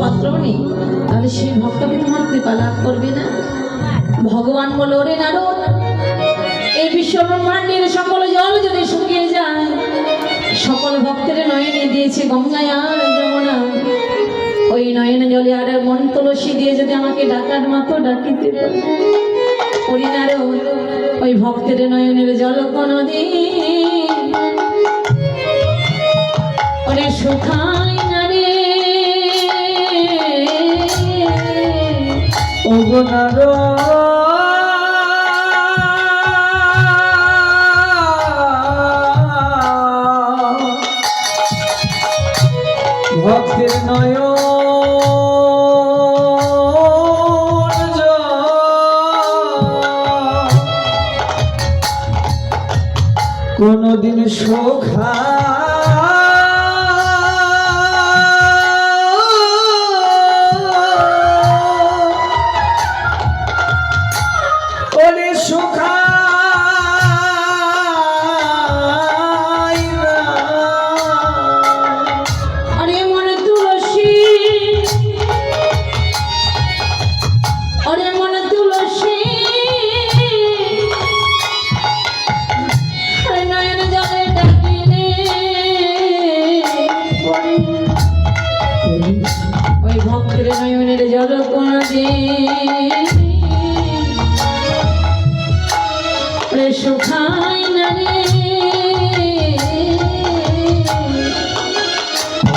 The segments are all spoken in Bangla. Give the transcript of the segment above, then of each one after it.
পাত্র নেই। তাহলে সেই ভক্তকে তোমার কৃপা লাভ করবে না? ভগবান বলো রে নারদ, এই বিশ্ব ব্রহ্মাণ্ডের সকল জল যদি শুকিয়ে যায়, সকল ভক্তের নয়নে দিয়েছে গঙ্গায় যমুনা। ওই নয়ন জলে আর মন তুলসী দিয়ে যদি আমাকে ডাকার মতো ডাকিতে পারে। হরিনার ওই ভক্তের নয়নের জল কোন দিন ওরে সুখাই না ভক্তের নয় কোনদিন শোখা ভক্তের নয়নের জল কোন দিন? সুখাই না রে।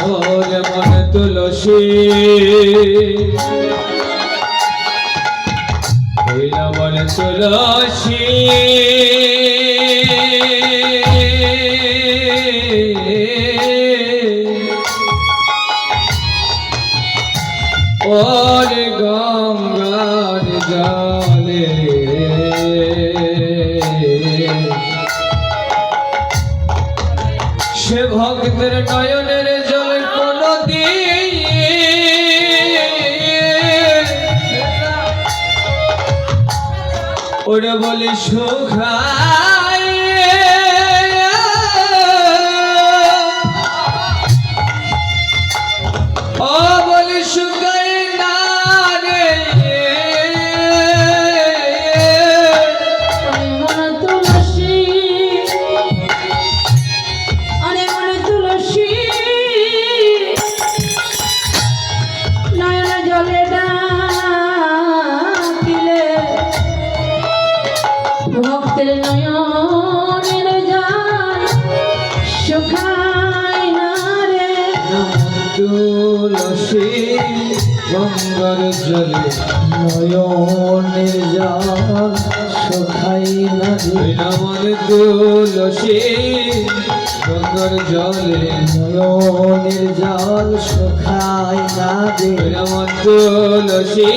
ওরে তুলসী। হইল তুলসী। ওরে গঙ্গার জলে। সে ভক্তের নয়নের জল কোন ওরা বলে সুখায় তুলসী গঙ্গার জলে নয়নের জল শুকাই না নমন তুলসী গঙ্গার জলে নয়নের জল শুকাই না দে নমন তুলসী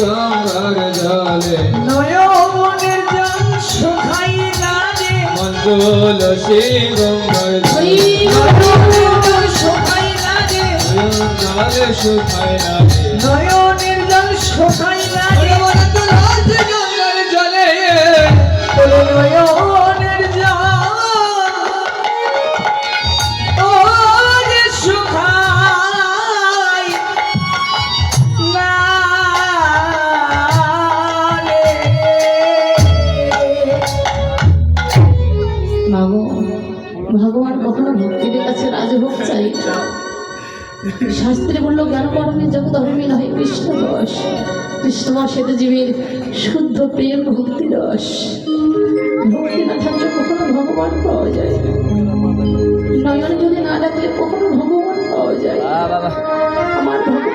গঙ্গার জলে। নয়নের জল শুকাই না দে মন তুলসী গঙ্গার জল। শুকাই না নয়নের জল শোকাই না জলে বলে নয়নের জল ও যে শুকাই না রে মাগো, ভগবান কখনো ভক্তিদের কাছে রাজভোগ চাই। শাস্ত্রে বলল জ্ঞান কর্মে জগ ধর্মী নয় কৃষ্ণ রস কৃষ্ণ রসেতে জীবের শুদ্ধ প্রেম ভক্তি রস ভক্তি না থাকলে কখনো ভগবান পাওয়া যায় নয়ন যদি না ডাকলে কখনো ভগবান পাওয়া যায় আমার ভগবান